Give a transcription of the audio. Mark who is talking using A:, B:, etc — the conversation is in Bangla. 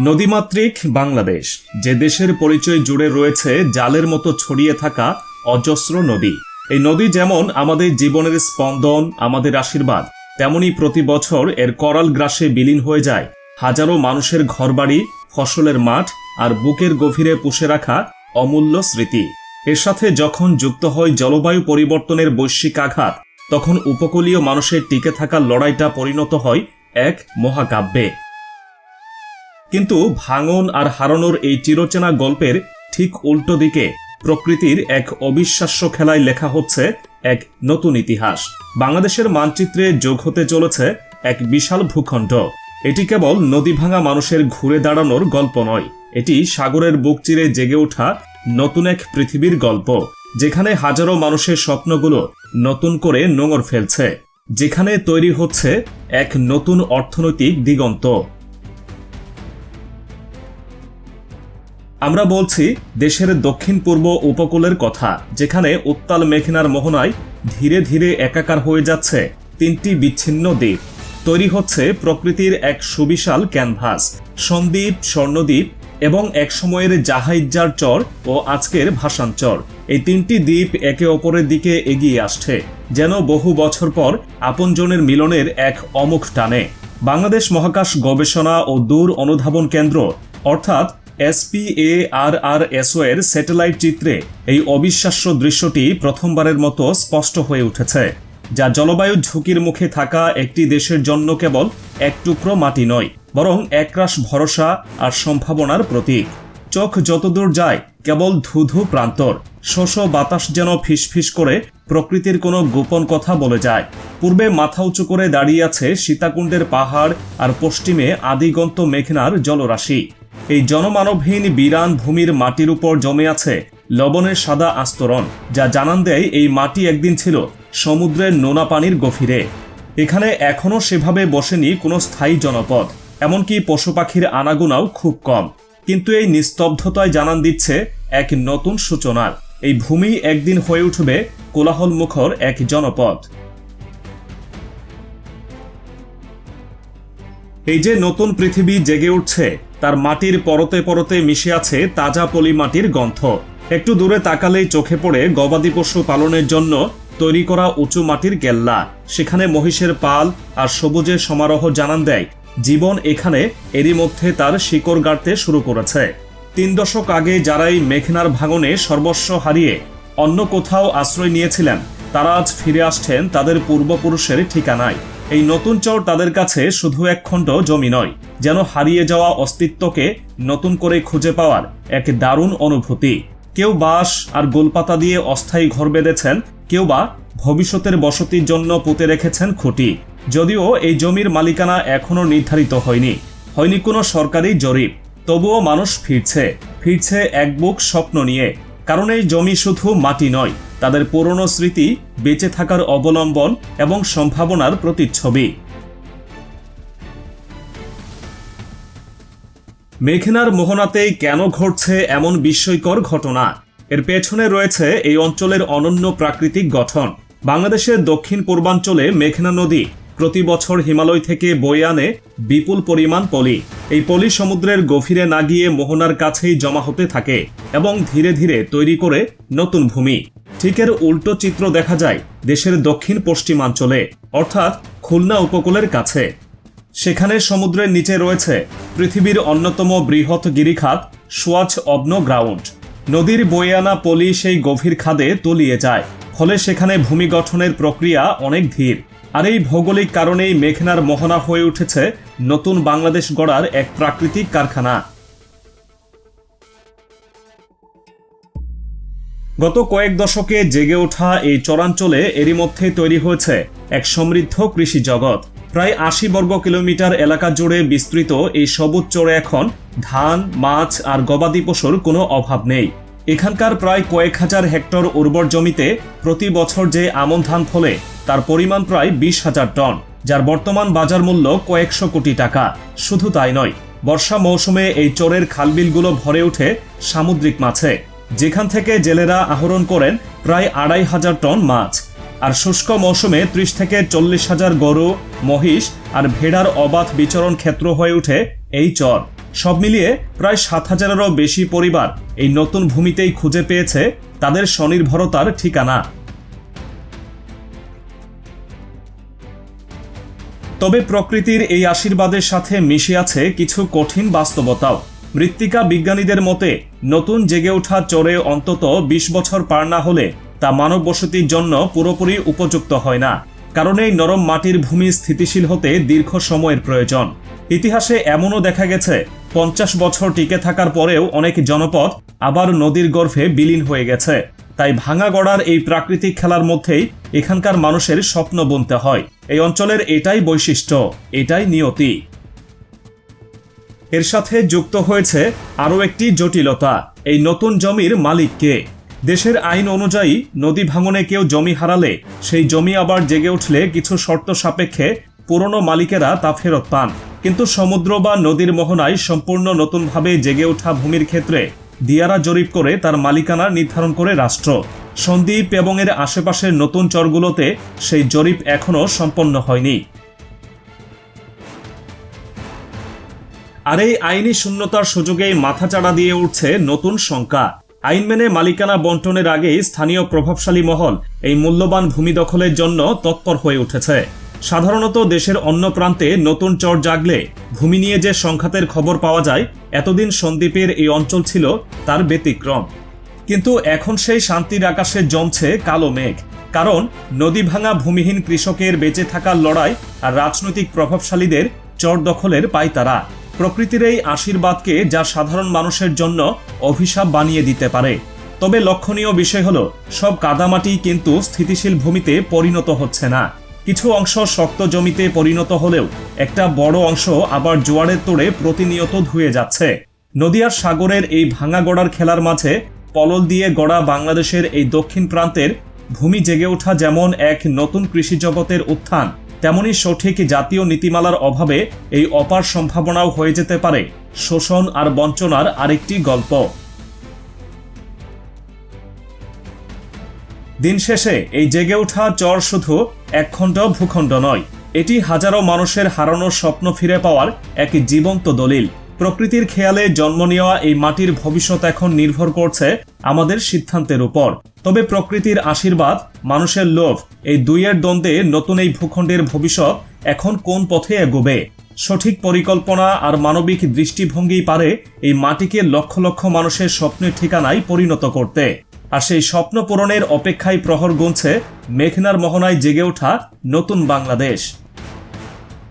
A: নদীমাতৃক বাংলাদেশ, যে দেশের পরিচয় জুড়ে রয়েছে জালের মতো ছড়িয়ে থাকা অজস্র নদী। এই নদী যেমন আমাদের জীবনের স্পন্দন, আমাদের আশীর্বাদ, তেমনি প্রতি বছর এর করাল গ্রাসে বিলীন হয়ে যায়। হাজারো মানুষের ঘরবাড়ি, ফসলের মাঠ আর বুকের গভীরে পুষে রাখা অমূল্য স্মৃতি। এর সাথে যখন যুক্ত হয় জলবায়ু পরিবর্তনের বৈশ্বিক আঘাত, তখন উপকূলীয় মানুষের টিকে থাকার লড়াইটা পরিণত হয় এক মহাকাব্যে। কিন্তু ভাঙন আর হারানোর এই চিরচেনা গল্পের ঠিক উল্টো দিকে প্রকৃতির এক অবিশ্বাস্য খেলায় লেখা হচ্ছে এক নতুন ইতিহাস। বাংলাদেশের মানচিত্রে যোগ হতে চলেছে এক বিশাল ভূখণ্ড। এটি কেবল নদী ভাঙা মানুষের ঘুরে দাঁড়ানোর গল্প নয়, এটি সাগরের বুক চিরে জেগে ওঠা নতুন এক পৃথিবীর গল্প, যেখানে হাজারো মানুষের স্বপ্নগুলো নতুন করে নোঙর ফেলছে, যেখানে তৈরি হচ্ছে এক নতুন অর্থনৈতিক দিগন্ত। আমরা বলছি দেশের দক্ষিণ পূর্ব উপকূলের কথা, যেখানে উত্তাল মেঘনার মোহনায় ধীরে ধীরে একাকার হয়ে যাচ্ছে তিনটি বিচ্ছিন্ন দ্বীপ। তৈরি হচ্ছে প্রকৃতির এক সুবিশাল ক্যানভাস, সন্দ্বীপ, স্বর্ণদ্বীপ এবং একসময়ের জাহাইজ্জার চর ও আজকের ভাসানচর। এই তিনটি দ্বীপ একে অপরের দিকে এগিয়ে আসছে, যেন বহু বছর পর আপনজনের মিলনের এক অমুখ টানে। বাংলাদেশ মহাকাশ গবেষণা ও দূর অনুধাবন কেন্দ্র, অর্থাৎ এসপিএআরআরএসও এর স্যাটেলাইট চিত্রে এই অবিশ্বাস্য দৃশ্যটি প্রথমবারের মতো স্পষ্ট হয়ে উঠেছে, যা জলবায়ু ঝুঁকির মুখে থাকা একটি দেশের জন্য কেবল এক টুকরো মাটি নয়, বরং একরাশ ভরসা আর সম্ভাবনার প্রতীক। চোখ যতদূর যায়, কেবল ধুধু প্রান্তর, শোষ বাতাস যেন ফিসফিস করে প্রকৃতির কোনো গোপন কথা বলে যায়। পূর্বে মাথা উঁচু করে দাঁড়িয়ে আছে সীতাকুণ্ডের পাহাড় আর পশ্চিমে আদিগন্ত মেঘনার জলরাশি। এই জনমানবহীন বিরান ভূমির মাটির উপর জমে আছে লবণের সাদা আস্তরণ, যা জানান দেয় এই মাটি একদিন ছিল সমুদ্রের নোনা পানির গভীরে। এখানে এখনও সেভাবে বসেনি কোনো স্থায়ী জনপদ, এমনকি পশু পাখির আনাগোনাও খুব কম। কিন্তু এই নিস্তব্ধতায় জানান দিচ্ছে এক নতুন সূচনার। এই ভূমি একদিন হয়ে উঠবে কোলাহল মুখর এক জনপদ। এই যে নতুন পৃথিবী জেগে উঠছে তার মাটির পরতে পরতে মিশে আছে তাজা পলি মাটির গন্ধ। একটু দূরে তাকালেই চোখে পড়ে গবাদি পশু পালনের জন্য তৈরি করা উঁচু মাটির গেল্লা। সেখানে মহিষের পাল আর সবুজের সমারোহ জানান দেয়। জীবন এখানে এরই মধ্যে তার শিকড় গাড়তে শুরু করেছে। তিন দশক আগে যারাই মেঘনার ভাঙনে সর্বস্ব হারিয়ে অন্য কোথাও আশ্রয় নিয়েছিলেন, তারা আজ ফিরে আসছেন তাদের পূর্বপুরুষের ঠিকানায়। এই নতুন চর তাদের কাছে শুধু এক খণ্ড জমি নয়, যেন হারিয়ে যাওয়া অস্তিত্বকে নতুন করে খুঁজে পাওয়ার এক দারুণ অনুভূতি। কেউ বাঁশ আর গোলপাতা দিয়ে অস্থায়ী ঘর বেঁধেছেন, কেউ বা ভবিষ্যতের বসতির জন্য পুঁতে রেখেছেন খুঁটি। যদিও এই জমির মালিকানা এখনও নির্ধারিত হয়নি। হয়নি কোনো সরকারি জরিপ। তবুও মানুষ ফিরছে। ফিরছে এক বুক স্বপ্ন নিয়ে। কারণ এই জমি শুধু মাটি নয়, তাদের পুরনো স্মৃতি বেঁচে থাকার অবলম্বন এবং সম্ভাবনার প্রতিচ্ছবি। মেঘনার মোহনাতেই কেন ঘটছে এমন বিস্ময়কর ঘটনা? এর পেছনে রয়েছে এই অঞ্চলের অনন্য প্রাকৃতিক গঠন। বাংলাদেশের দক্ষিণ পূর্বাঞ্চলে মেঘনা নদী প্রতি বছর হিমালয় থেকে বয়ে আনে বিপুল পরিমাণ পলি। এই পলি সমুদ্রের গভীরে না গিয়ে মোহনার কাছেই জমা হতে থাকে এবং ধীরে ধীরে তৈরি করে নতুন ভূমি। ঠিক এর উল্টো চিত্র দেখা যায় দেশের দক্ষিণ পশ্চিমাঞ্চলে, অর্থাৎ খুলনা উপকূলের কাছে। সেখানে সমুদ্রের নিচে রয়েছে পৃথিবীর অন্যতম বৃহৎ গিরিখাত সোয়াচ অবন গ্রাউন্ড। নদীর বয়ে আনা পলি সেই গভীর খাদে তলিয়ে যায়, ফলে সেখানে ভূমি গঠনের প্রক্রিয়া অনেক ধীর। আর এই ভৌগোলিক কারণেই মেঘনার মোহনা হয়ে উঠেছে নতুন বাংলাদেশ গড়ার এক প্রাকৃতিক কারখানা। গত কয়েক দশকে জেগে ওঠা এই চরাঞ্চলে এরই মধ্যে তৈরি হয়েছে এক সমৃদ্ধ কৃষি জগৎ। প্রায় আশি বর্গ কিলোমিটার এলাকা জুড়ে বিস্তৃত এই সবুজ চরে এখন ধান, মাছ আর গবাদি পশুর কোনো অভাব নেই। এখানকার প্রায় কয়েক হাজার হেক্টর উর্বর জমিতে প্রতি বছর যে আমন ধান ফলে তার পরিমাণ প্রায় বিশ হাজার টন, যার বর্তমান বাজার মূল্য কয়েকশো কোটি টাকা। শুধু তাই নয়, বর্ষা মৌসুমে এই চরের খালবিলগুলো ভরে ওঠে সামুদ্রিক মাছে। যেখান থেকে জেলেরা আহরণ করেন প্রায় আড়াই হাজার টন মাছ। আর শুষ্ক মৌসুমে ত্রিশ থেকে চল্লিশ হাজার গরু, মহিষ আর ভেড়ার অবাধ বিচরণ ক্ষেত্র হয়ে ওঠে এই চর। সব মিলিয়ে প্রায় সাত হাজারেরও বেশি পরিবার এই নতুন ভূমিতেই খুঁজে পেয়েছে তাদের স্বনির্ভরতার ঠিকানা। তবে প্রকৃতির এই আশীর্বাদের সাথে মিশে আছে কিছু কঠিন বাস্তবতাও। মৃত্তিকা বিজ্ঞানীদের মতে, নতুন জেগে ওঠা চরে অন্তত ২০ বছর পার না হলে তা মানব বসতির জন্য পুরোপুরি উপযুক্ত হয় না, কারণ এই নরম মাটির ভূমি স্থিতিশীল হতে দীর্ঘ সময়ের প্রয়োজন। ইতিহাসে এমনও দেখা গেছে, পঞ্চাশ বছর টিকে থাকার পরেও অনেক জনপদ আবার নদীর গর্ভে বিলীন হয়ে গেছে। তাই ভাঙা গড়ার এই প্রাকৃতিক খেলার মধ্যেই এখানকার মানুষের স্বপ্ন বুনতে হয়। এই অঞ্চলের এটাই বৈশিষ্ট্য, এটাই নিয়তি। এর সাথে যুক্ত হয়েছে আরও একটি জটিলতা, এই নতুন জমির মালিককে। দেশের আইন অনুযায়ী নদী ভাঙনে কেউ জমি হারালে সেই জমি আবার জেগে উঠলে কিছু শর্ত সাপেক্ষে পুরনো মালিকেরা তা ফেরত পান। কিন্তু সমুদ্র বা নদীর মোহনায় সম্পূর্ণ নতুনভাবে জেগে ওঠা ভূমির ক্ষেত্রে দিয়ারা জরিপ করে তার মালিকানা নির্ধারণ করে রাষ্ট্র। সন্দ্বীপ এবং এর আশেপাশের নতুন চরগুলোতে সেই জরিপ এখনও সম্পন্ন হয়নি। আর এই আইনি শূন্যতার সুযোগেই মাথাচাড়া দিয়ে উঠছে নতুন শঙ্কা। আইন মেনে মালিকানা বন্টনের আগেই স্থানীয় প্রভাবশালী মহল এই মূল্যবান ভূমি দখলের জন্য তৎপর হয়ে উঠেছে। সাধারণত দেশের অন্য প্রান্তে নতুন চর জাগলে ভূমি নিয়ে যে সংঘাতের খবর পাওয়া যায়, এতদিন সন্দ্বীপের এই অঞ্চল ছিল তার ব্যতিক্রম। কিন্তু এখন সেই শান্তির আকাশে জমছে কালো মেঘ। কারণ নদী ভাঙা ভূমিহীন কৃষকের বেঁচে থাকার লড়াই আর রাজনৈতিক প্রভাবশালীদের চর দখলের পায়তারা প্রকৃতির এই আশীর্বাদকে যা সাধারণ মানুষের জন্য অভিশাপ বানিয়ে দিতে পারে। তবে লক্ষণীয় বিষয় হলো, সব কাদামাটি কিন্তু স্থিতিশীল ভূমিতে পরিণত হচ্ছে না। কিছু অংশ শক্ত জমিতে পরিণত হলেও একটা বড় অংশ আবার জোয়ারের তোড়ে প্রতিনিয়ত ধুয়ে যাচ্ছে। নদিয়ার সাগরের এই ভাঙা গড়ার খেলার মাঝে পলল দিয়ে গড়া বাংলাদেশের এই দক্ষিণ প্রান্তের ভূমি জেগে ওঠা যেমন এক নতুন কৃষি জগতের উত্থান, তেমনি সঠিক জাতীয় নীতিমালার অভাবে এই অপার সম্ভাবনাও হয়ে যেতে পারে। শোষণ আর বঞ্চনার আরেকটি গল্প। দিন শেষে এই জেগে ওঠা চর শুধু একখণ্ড ভূখণ্ড নয়, এটি হাজারো মানুষের হারানো স্বপ্ন ফিরে পাওয়ার এক জীবন্ত দলিল। প্রকৃতির খেয়ালে জন্ম নেওয়া এই মাটির ভবিষ্যৎ এখন নির্ভর করছে আমাদের সিদ্ধান্তের উপর। তবে প্রকৃতির আশীর্বাদ, মানুষের লোভ, এই দুইয়ের দ্বন্দ্বে নতুন এই ভূখণ্ডের ভবিষ্যৎ এখন কোন পথে এগোবে? সঠিক পরিকল্পনা আর মানবিক দৃষ্টিভঙ্গি পারে এই মাটিকে লক্ষ লক্ষ মানুষের স্বপ্নের ঠিকানায় পরিণত করতে। আর সেই স্বপ্ন পূরণের অপেক্ষায় প্রহর গুনছে মেঘনার মোহনায় জেগে ওঠা নতুন বাংলাদেশ।